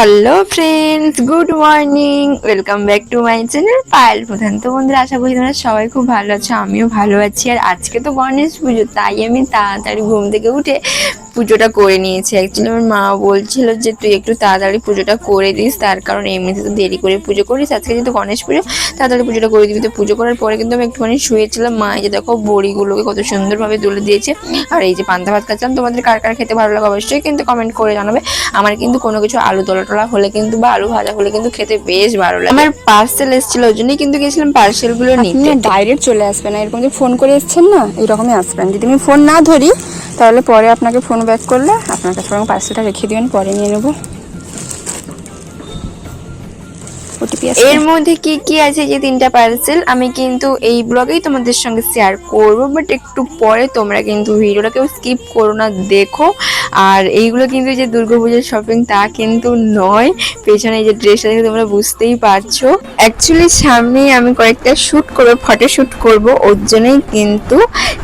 Hello friends good morning welcome back to my channel Payel Pradhan তো বন্ধুরা, আশা করি তোমরা সবাই খুব ভালো আছো, আমিও ভালো আছি। আর আজকে তো গণেশ পুজো, তাই আমি তাড়াতাড়ি ঘুম থেকে উঠে পুজোটা করে নিয়েছি। অ্যাকচুয়ালি আমার মা বলছিল যে তুই একটু তাড়াতাড়ি পুজোটা করে দিস তার কারণ এমনিতে তো দেরি করে পুজো করিস। আজকে যেহেতু গণেশ পুজো তাড়াতাড়ি পুজোটা করে দিবি। তো পুজো করার পরে কিন্তু আমি একটুখানি শুয়েছিলাম। মা এই যে দেখো বড়িগুলোকে কত সুন্দরভাবে তুলে দিয়েছে। আর এই যে পান্তা ভাত খাচ্ছিলাম তোমাদের কার কার খেতে ভালো লাগে অবশ্যই কিন্তু কমেন্ট করে জানাবে। আমার কিন্তু কোনো কিছু আলু দলা টলা হলে কিন্তু বা আলু ভাজা হলে কিন্তু খেতে বেশ ভালো লাগে। আমার পার্সেল এসেছিল ওই জন্যই কিন্তু গেছিলাম পার্সেলগুলো নিয়ে ডাইরেক্ট চলে আসবে না এরকম যে ফোন করে এসছেন না এরকমই আসবেন। যদি আমি ফোন না ধরি তাহলে পরে আপনাকে ফোন ব্যাক করলে আপনার কাছে পার্সেলটা রেখে দিবেন পরে নিয়ে নেব। ওটিপি আছে। এর মধ্যে কি কি আছে যে তিনটা পার্সেল আমি কিন্তু এই ব্লগেই তোমাদের সঙ্গে শেয়ার করব বাট একটু পরে তোমরা কিন্তু ভিডিওটা কেউ স্কিপ করো না, দেখো। আর এইগুলো কিন্তু যে দুর্গাপুজোর শপিং তা কিন্তু নয়। পেছনে যে ড্রেসটা দেখে তোমরা বুঝতেই পারছ। অ্যাকচুয়ালি সামনেই আমি কয়েকটা শ্যুট করব ফটো শ্যুট করব, ওর জন্যই কিন্তু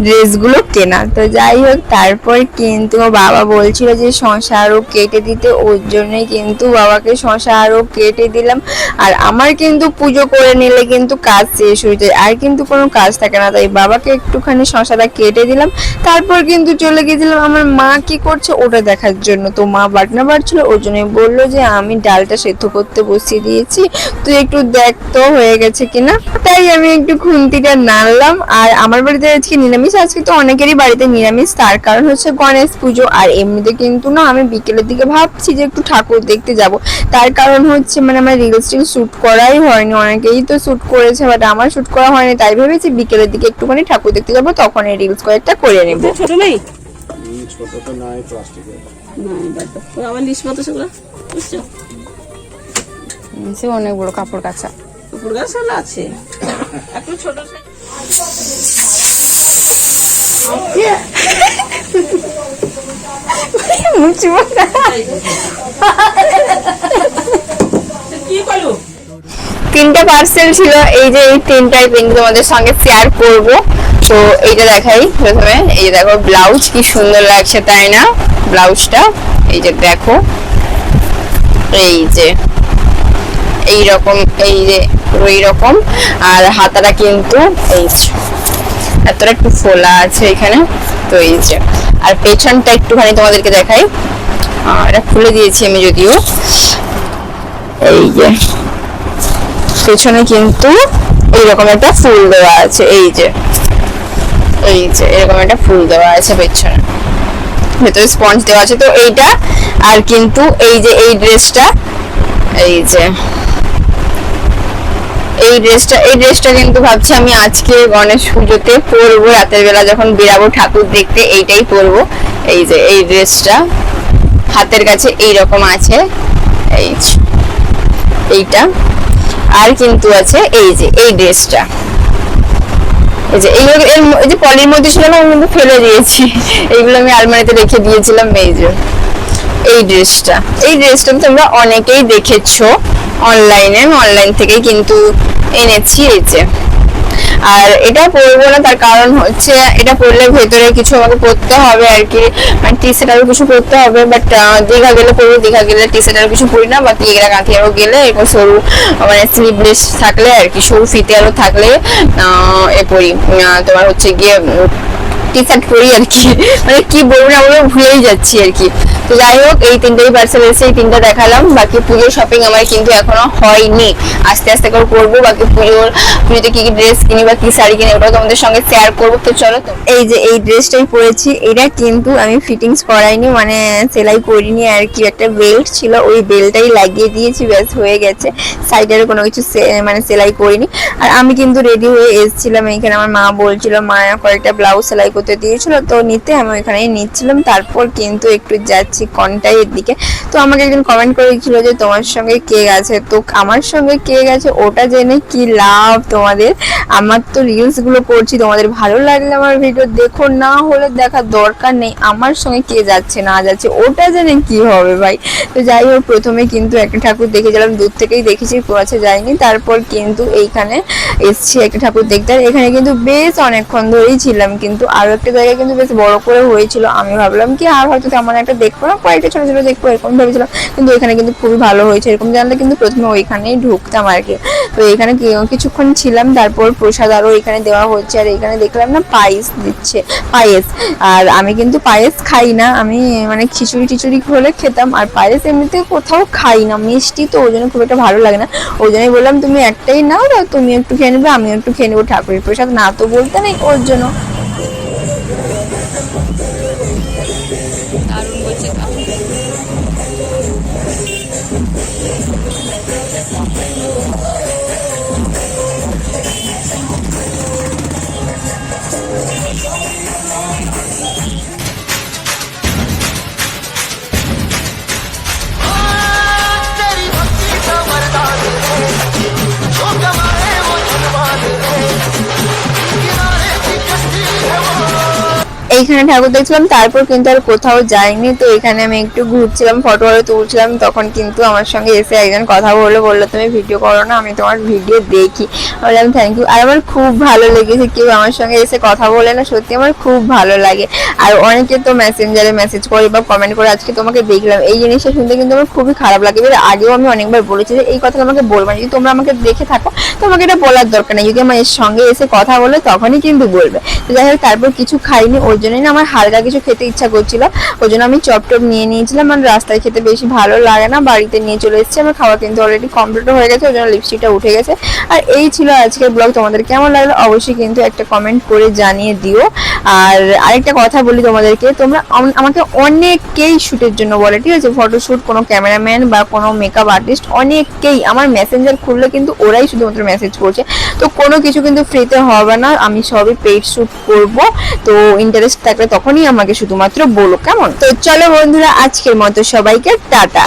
ড্রেসগুলো কেনা। তো যাই হোক, তারপর কিন্তু বাবা বলছিল যে শশা আরও কেটে দিতে, ওর জন্যই কিন্তু বাবাকে শশা আরও কেটে দিলাম। আর আমার কিন্তু পুজো করে নিলে কিন্তু কাজ শেষ হয়ে যায়। আর কিন্তু কোনো কাজ থাকে না। তাই বাবাকে একটুখানি শশাটা কেটে দিলাম। তারপর কিন্তু চলে গিয়েছিলাম আমার মা কি করছে ওটা দেখার জন্য। তো মা বাটনা বাড়ছিল, ওর জন্য বলল যে, আমি ডালটা সেদ্ধ করতে বসিয়ে দিয়েছি। তুই একটু দেখ তো হয়ে গেছে কিনা? তাই আমি একটু খুন্তিটা নাড়লাম। আর আমার বাড়িতে আজকে নিরামিষ আজকে তো অনেকেরই বাড়িতে নিরামিষ। তার কারণ হচ্ছে গণেশ পুজো। আর এমনিতে কিন্তু না আমি বিকেলের দিকে ভাবছি যে একটু ঠাকুর দেখতে যাব। তার কারণ হচ্ছে মানে আমার রিলস টিল শ্যুট করাই হয়নি। অনেকেই তো শ্যুট করেছে বাট আমার শ্যুট করা হয়নি। তাই ভেবেছি বিকেলের দিকে একটুখানি ঠাকুর দেখতে যাব। তখন এই রিলস কয়েকটা করে নেব। ছোট নেই ছোট তো নয় প্লাস্টিকের আমার লিস্ট মতো সেগুলো? বুঝছ? সে অনেক বড় কাপড় কাচা। কুকুর গাছ আছে। তিনটা পার্সেল ছিল, এই যে এই তিনটাই কিন্তু তোমাদের সঙ্গে শেয়ার করব। তো এইটা দেখাই প্রথমে। এই যে দেখো ব্লাউজ কি সুন্দর লাগছে, তাই না? ব্লাউজটা এই যে দেখো। এই যে এই রকম এই যে ওই রকম আর হাতাটা কিন্তু এই যে, এতটা একটু ফোলা আছে এখানে, তো এই যে। আর পেছনটা একটুখানি তোমাদেরকে দেখাই। এটা খুলে দিয়েছি আমি যদিও। এই যে, পেছনে কিন্তু এইরকম একটা ফুল দেওয়া আছে, এই যে। এই যে, এরকম একটা ফুল দেওয়া আছে পেছনে। ভেতরে স্পঞ্জ দেওয়া আছে, তো এইটা। আর কিন্তু এই যে, এই ড্রেসটা, এই যে। এই ড্রেসটা এই ড্রেসটা কিন্তু ভাবছি আমি আজকে গণেশ পুজোতে পরবো, রাতের বেলা যখন বেরাবো ঠাকুর দেখতে, এইটাই পরবো। এই যে, এই ড্রেসটা হাতের কাছে এই রকম আছে। এই এইটা। আর কিন্তু আছে এই যে, এই ড্রেসটা এই যে, এইগুলো এই যে পলির মধ্যে ছিল না আমি কিন্তু ফেলে দিয়েছি। এইগুলো আমি আলমারিতে রেখে দিয়েছিলাম, এই যে। এই ড্রেসটা এই ড্রেসটা তোমরা অনেকেই দেখেছ। অনলাইনে অনলাইন থেকেই কিন্তু এনেছি এই যে। আর এটা পরবো না, তার কারণ হচ্ছে এটা পরলে ভেতরে কিছু আমাকে পরতে হবে আর কি। মানে টি শার্ট আরও কিছু পরতে হবে বাট দীঘা গেলে পরবো, দীঘা গেলে টি শার্ট আর কিছু পরি না, বাকি এগুলা কাঁথি আরও গেলে এরকম সরু মানে স্লিভলেস থাকলে আর কি, সরু ফিতে আরও থাকলে এ পরি। তোমার হচ্ছে গিয়ে টি শার্ট পরি আর কি। মানে কি বলব না বলব ভুলেই যাচ্ছি আর কি। তো যাই হোক, এই তিনটেই পার্সেল এসে এই তিনটা দেখালাম। বাকি পুজোর শপিং আমার কিন্তু এখনও হয়নি। আস্তে আস্তে করে করব। বাকি পুজোর, পুজোতে কি কি ড্রেস কিনি বা কি শাড়ি কিনি ওটাও তোমাদের সঙ্গে শেয়ার করব। তো চলো তো। এই যে এই ড্রেসটাই পরেছি। এটা কিন্তু আমি ফিটিংস করাইনি মানে সেলাই করিনি আর কি। একটা বেল্ট ছিল, ওই বেল্টটাই লাগিয়ে দিয়েছি, ব্যাস হয়ে গেছে। সাইডের কোনো কিছু মানে সেলাই করিনি। আর আমি কিন্তু রেডি হয়ে এসেছিলাম এখানে। আমার মা বলছিল, মা, কয়েকটা ব্লাউজ সেলাই করতে দিয়েছিল, তো নিতে। আমি ওইখানেই নিচ্ছিলাম। তারপর কিন্তু একটু যাচ্ছি কন্টাইয়ের দিকে। তো আমাকে একজন কমেন্ট করেছিল যে, তোমার সঙ্গে কে গেছে? তো আমার সঙ্গে কে গেছে ওটা জেনে কি লাভ তোমাদের? আমার তো রিলসগুলো করছি, তোমাদের ভালো লাগলে আমার ভিডিও দেখো, না হলে দেখার দরকার নেই। আমার সঙ্গে কে যাচ্ছে, না যাচ্ছে, ওটা জেনে কি হবে ভাই? তো যাই হোক, প্রথমে কিন্তু একটা ঠাকুর দেখেছিলাম, দূর থেকেই দেখেছি কাছে যায়নি। তারপর কিন্তু এইখানে এসছি একটা ঠাকুর দেখতে। এখানে কিন্তু বেশ অনেকক্ষণ ধরেই ছিলাম, কিন্তু আরও একটা জায়গায় কিন্তু বেশ বড় করে হয়েছিল। আমি ভাবলাম কি, আর হয়তো তেমন একটা দেখব না, কয়েকটা ছোট ছোট দেখব, এরকম ভেবেছিলাম। কিন্তু এখানে কিন্তু খুবই ভালো হয়েছে, এরকম জানলে কিন্তু প্রথমে ওইখানেই ঢুকতাম আর কি। তো এখানে কিছুক্ষণ ছিলাম, তারপর প্রসাদ আরও এখানে দেওয়া হচ্ছে, আর এখানে দেখলাম না পায়েস দিচ্ছে, পায়েস। আর আমি কিন্তু পায়েস খাই না, আমি মানে খিচুড়ি টিচুড়ি হলে খেতাম, আর পায়েস এমনিতে কোথাও খাই না, মিষ্টি তো ওই জন্য খুব একটা ভালো লাগে না। ওই জন্যই বললাম, তুমি একটাই নাও তুমি একটু খেয়ে নেবে, আমিও একটু খেয়ে নেব ঠাকুরের প্রসাদ। না তো বলতে নেই, ওর জন্য এইখানে ঠাকুর দেখছিলাম, তারপর কিন্তু আর কোথাও যাইনি। তো এখানে আমি একটু ঘুরছিলাম ফটো ফটো তুলছিলাম, তখন কিন্তু আমার সঙ্গে এসে একজন কথা বলল বলল, তুমি ভিডিও করো না, আমি তোমার ভিডিও দেখি। বললাম থ্যাংক ইউ আর আমার খুব ভালো লেগেছে, কেউ আমার সঙ্গে এসে কথা বলে না, সত্যি আমার খুব ভালো লাগে। আর অনেকে তো মেসেঞ্জারে মেসেজ করে বা কমেন্ট করে, আজকে তোমাকে দেখলাম। এই জিনিসটা শুনতে কিন্তু আমার খুবই খারাপ লাগে। এবার আগেও আমি অনেকবার বলেছি যে, এই কথাটা আমাকে বলবে না। যদি তোমরা আমাকে দেখে থাকো, তোমাকে এটা বলার দরকার নেই। যদি আমার এর সঙ্গে এসে কথা বলে, তখনই কিন্তু বলবে। তো যাই হোক, তারপর কিছু খাইনি ওই জন্যই না আমার হালকা কিছু খেতে ইচ্ছা করছিল। ওই জন্য আমি চপ টপ নিয়ে নিয়েছিলাম মানে রাস্তায় খেতে বেশি ভালো লাগে না। বাড়িতে নিয়ে চলে এসেছি। আমার খাওয়া কিন্তু অলরেডি কমপ্লিট হয়ে গেছে। ওই জন্য লিপস্টিকটা উঠে গেছে। আর এই ছিল আজকের ব্লগ। তোমাদের কেমন লাগল অবশ্যই কিন্তু একটা কমেন্ট করে জানিয়ে দিও। আর আরেকটা কথা বলি তোমাদেরকে, তোমরা আমাকে অনেকেই শ্যুটের জন্য বলে, ঠিক আছে? ফটোশ্যুট কোনো ক্যামেরাম্যান বা কোনো মেকআপ আর্টিস্ট অনেকেই আমার মেসেঞ্জার খুললে কিন্তু ওরাই শুধুমাত্র মেসেজ করছে। তো কোনো কিছু কিন্তু ফ্রিতে হবে না, আমি সবই পেইড শ্যুট করব। তো ইন্টারেস্ট থাকলে তখনই আমাকে শুধুমাত্র বলো, কেমন? তো চলো বন্ধুরা, আজকের মতো সবাইকে টাটা।